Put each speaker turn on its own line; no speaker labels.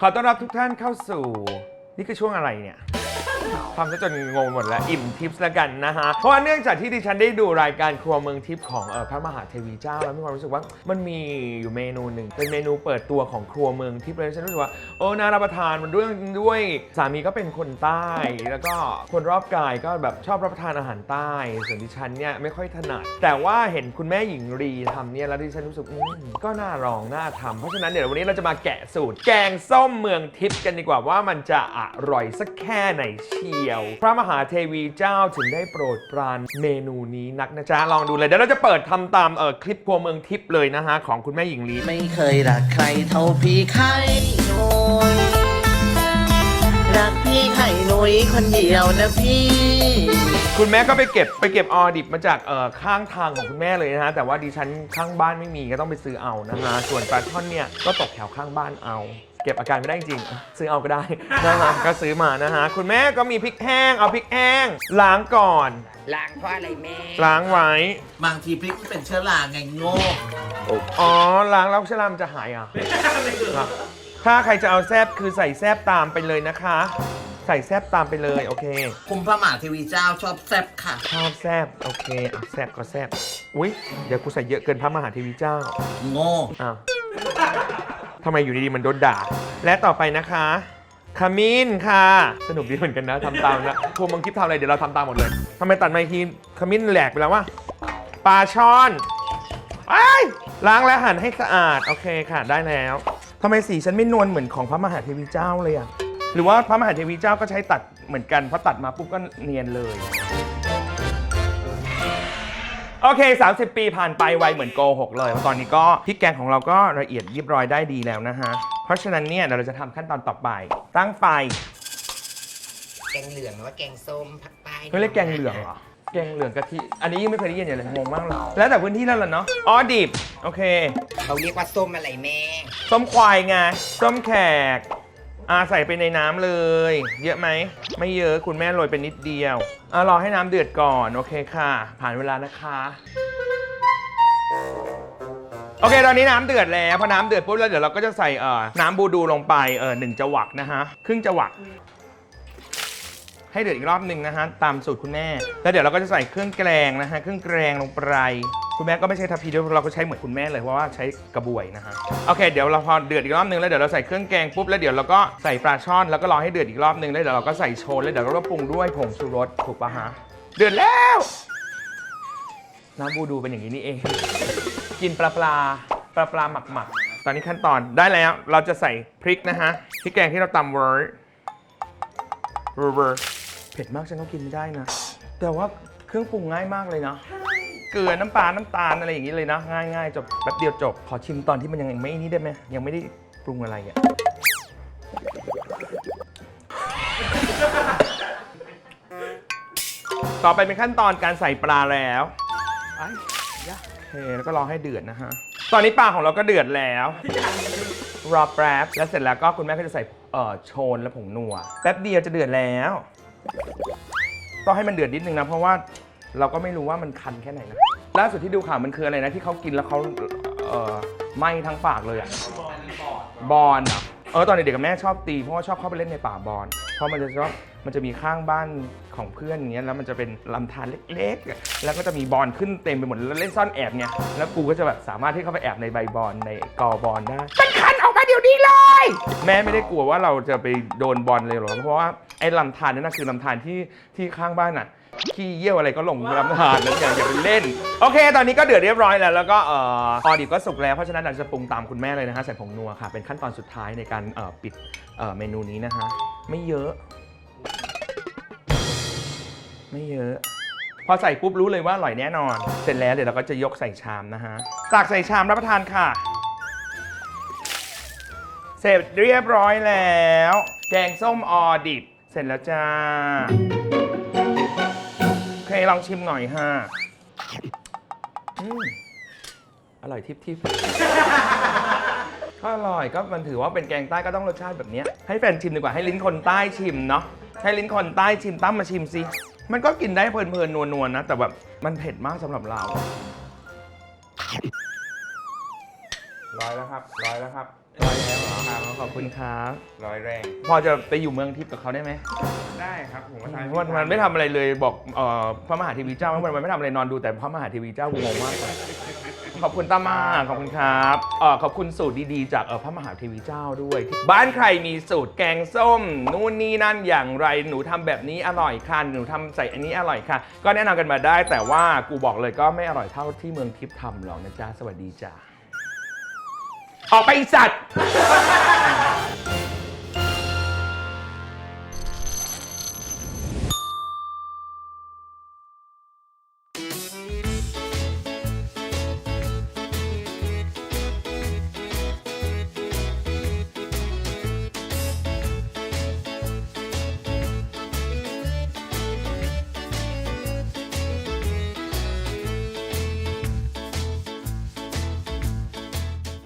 ขอต้อนรับทุกท่านเข้าสู่ นี่คือช่วงอะไรเนี่ย ทำซะจนงงหมดแล้ว อิ่มทิปส์แล้วกันนะฮะ เพราะว่าเนื่องจากที่ดิฉันได้ดูรายการครัวเมืองทิพย์ของเออพระมหาเทวีเจ้าแล้วมีความรู้สึกว่ามันมีอยู่เมนูหนึ่งเป็นเมนูเปิดตัวของครัวเมืองทิพย์เลยฉันรู้สึกว่าโอ้น่ารับประทานมันด้วยด้วยสามีก็เป็นคนใต้ แล้วก็คนรอบกายก็แบบชอบรับประทานอาหารใต้ ส่วนดิฉันเนี่ยไม่ค่อยถนัด แต่ว่าเห็นคุณแม่หญิงรีทำเนี่ยแล้วดิฉันรู้สึกอืมก็น่าลองน่าทำเพราะฉะนั้นเดี๋ยววันนี้เราจะมาแกะสูตร แกงส้มเมืองทิพย์กันดีกว่าว่ามันจะอร่อยสักแค่ไหนเชยว พระมหาเทวีเจ้าถึงได้โปรดปรานเมนูนี้นักนะจ๊ะลองดูเลยเดี๋ยวเราจะเปิดทำตามเออคลิปครัวเมืองทิพย์เลยนะฮะของคุณแม่หญิงลี
ไม่เคยรักใครเท่าพี่ไข่หนุยรักพี่ไข่หนุยคนเดียวนะพี่
คุณแม่ก็ไปเก็บไปเก็บออดิบมาจากเอ่อข้างทางของคุณแม่เลยนะฮะแต่ว่าดิฉันข้างบ้านไม่มีก็ต้องไปซื้อเอานะฮะส่วนปลาช่อนเนี่ยก็ตกแถวข้างบ้านเอา เก็บอาการไม่ได้จริงๆ ซื้อเอาก็ได้นะฮะก็ซื้อมานะฮะ คุณแม่ก็มีพริกแห้ง เอาพริกแห้ง ล้างก่อน
ล้างเพราะอะไรแม่
ล้างไว้
บางทีพริกมันเป็นเชื้อราไงโง่
อ๋อ ล้างแล้วเชื้อรามันจะหายอะครับถ้าใครจะเอาแซบคือใส่แซบตามไปเลยนะคะ ใส่แซบตามไปเลยโอเค
คุมพระมหาเทวีเจ้าชอบแซ่บค่ะ
ชอบแซบโอเคอะแซบก็แซบอุ๊ยเดี๋ยวกูใส่เยอะเกินพระมหาเทวีเจ้า
โง่
อ้าว ทำไมอยู่ดีๆมันโดนด่า และต่อไปนะคะขมิ้นค่ะ สนุกดีเหมือนกันนะทำตามนะพวกมึงคลิปทำอะไรเดี๋ยวเราทำตามหมดเลยทำไมตัดไมาอีกทีขมิ้นแหลกไปแล้ววะปลาช่อนไอ้ยล้างและหั่นให้สะอาด โอเคค่ะได้แล้วทำไมสีฉันไม่นวลเหมือนของพระมหาเทวีเจ้าเลยอะหรือว่าพระมหาเทวีเจ้าก็ใช้ตัดเหมือนกันพอตัดมาปุ๊บก็เนียนเลย โอเค 30 ปีผ่านไปไวเหมือนโกหกเลยเพราะตอนนี้ก็พริกแกงของเราก็ละเอียดเรียบร้อยได้ดีแล้วนะฮะ เพราะฉะนั้นเนี่ยเดี๋ยวเราจะทำขั้นตอนต่อไป ตั้งไฟ
แกงเหลืองหรือว่าแกงส้มภาคใต้
เขาเรียกแกงเหลืองเหรอ แกงเหลืองกะทิ อันนี้ยังไม่เคยได้ยินอย่างเลยงงมากเลย แล้วแต่พื้นที่นั่นแหละเนาะ อ๋อดิบ โอเค
เขาเรียกว่าส้มอะไรแม่
ส้มควายไง ส้มแขก อ่าใส่ไปในน้ำเลย เยอะไหม ไม่เยอะคุณแม่โรยไปนิดเดียวอ่ารอให้น้ำเดือดก่อน โอเคค่ะ ผ่านเวลานะคะ โอเค ตอนนี้น้ำเดือดแล้ว พอน้ำเดือดปุ๊บแล้วเดี๋ยวเราก็จะใส่เอ่อน้ำบูดูลงไปเอ่อหนึ่งจวักนะฮะ ครึ่งจวัก ให้เดือดอีกรอบหนึ่งนะฮะ ตามสูตรคุณแม่ แล้วเดี๋ยวเราก็จะใส่เครื่องแกงนะฮะ เครื่องแกงลงไป คุณแม่ก็ไม่ใช่ทัพพีด้วยเราก็ใช้เหมือนคุณแม่เลยเพราะว่าใช้กระบวยนะฮะโอเคเดี๋ยวเราพอเดือดอีกรอบนึงแล้วเดี๋ยวเราใส่เครื่องแกงปุ๊บแล้วเดี๋ยวเราก็ใส่ปลาช่อนแล้วก็รอให้เดือดอีกรอบนึงแล้วเดี๋ยวเราก็ใส่โชนแล้วเดี๋ยวเราก็ปรุงด้วยผงชูรสถูกปะฮะเดือดแล้วน้ำบูดูเป็นอย่างนี้นี่เอง กินปลาปลาปลาปลาหมักหมักตอนนี้ขั้นตอนได้แล้วเราจะใส่พริกนะฮะพริกแกงที่เราตำไว้เวอร์เวอร์เผ็ดมากฉันก็กินไม่ได้นะ แต่ว่าเครื่องปรุงง่ายมากเลยนะ เกลือน้ำปลา น้ำตาลอะไรอย่างนี้เลยนะ ง่ายๆจบแป๊บเดียวจบ ขอชิมตอนที่มันยังไม่นี่ได้ไหมยังไม่ได้ปรุงอะไรอะต่อไปเป็นขั้นตอนการใส่ปลาแล้วไอ้ยะโอเคแล้วก็รอให้เดือดนะฮะ ตอนนี้ปลาของเราก็เดือดแล้วรอแป๊บแล้วเสร็จแล้วก็คุณแม่ก็จะใส่เอ่อโชนและผงนัว แป๊บเดียวจะเดือดแล้ว ต้องให้มันเดือดนิดนึงนะ เพราะว่า เราก็ไม่รู้ว่ามันคันแค่ไหนนะล่าสุดที่ดูข่าวมันคืออะไรนะที่เขากินแล้วเขาเอ่อไหม้ทั้งปากเลยอะบอลอะเออตอนเด็กๆกับแม่ชอบตีเพราะว่าชอบเข้าไปเล่นในป่าบอลเพราะมันจะชอบมันจะมีข้างบ้านของเพื่อนอย่างเงี้ยแล้วมันจะเป็นลำธารเล็กๆอะแล้วก็จะมีบอลขึ้นเต็มไปหมดแล้วเล่นซ่อนแอบไงแล้วกูก็จะแบบสามารถที่เข้าไปแอบในใบบอลในกอบอลได้มันคันออกมาเดี๋ยวนี้เลย แม่ไม่ได้กลัวว่าเราจะไปโดนบอลเลยหรอกเพราะว่าไอ้ลำธารนั่นนะคือลำธารที่ที่ข้างบ้านน่ะ ขี้เยี่ยวอะไรก็ลงลำธารแล้วอย่าอย่าไปเล่น โอเค ตอนนี้ก็เดือดเรียบร้อยแล้ว แล้วก็เอ่อออดิบก็สุกแล้ว เพราะฉะนั้นเราจะปรุงตามคุณแม่เลยนะฮะใส่ผงนัวค่ะ เป็นขั้นตอนสุดท้ายในการเอ่อปิดเอ่อเมนูนี้นะฮะ ไม่เยอะ ไม่เยอะ พอใส่ปุ๊บรู้เลยว่าอร่อยแน่นอน เสร็จแล้วเดี๋ยวเราก็จะยกใส่ชามนะฮะตักใส่ชามรับประทานค่ะ เสร็จเรียบร้อยแล้ว แกงส้มออดิบ เสร็จแล้วจ้าโอ เคลองชิมหน่อยฮะอืมอร่อยทิพทิพก็อร่อยก็มันถือว่าเป็นแกงใต้ก็ต้องรสชาติแบบเนี้ยให้แฟนชิมดีกว่าให้ลิ้นคนใต้ชิมเนาะให้ลิ้นคนใต้ชิมตั้มมาชิมสิมันก็กินได้เพลินๆนัวๆนะ แต่แบบมันเผ็ดมากสำหรับเราร้อยแล้วครับร้อยแล้วครับร้อยแล้วเหรอครับขอบคุณครับ
ร้อยแรง
พอจะไปอยู่เมืองทิพย์กับเขาได้ไหม
ได้ครับผมว่าทาง
เพราะมันมันไม่ทำอะไรเลยบอกเอ่อพระมหาเทีวีเจ้ามันมันไม่ทำอะไรนอนดูแต่พระมหาเทีวีเจ้ากูงงมากขอบคุณตามากขอบคุณครับเอ่อขอบคุณสูตรดีๆ จากเอ่อพระมหาเทีวีเจ้าด้วย บ้านใครมีสูตรแกงส้มนู่นนี่นั่นอย่างไรหนูทำแบบนี้อร่อยค่ะหนูทำใส่อันนี้อร่อยค่ะ ก็แนะนำกันมาได้ แต่ว่ากูบอกเลยก็ไม่อร่อยเท่าที่เมืองทิพย์ทำหรอกนะจ๊ะสวัสดีจ้าออกไปอีสัตว์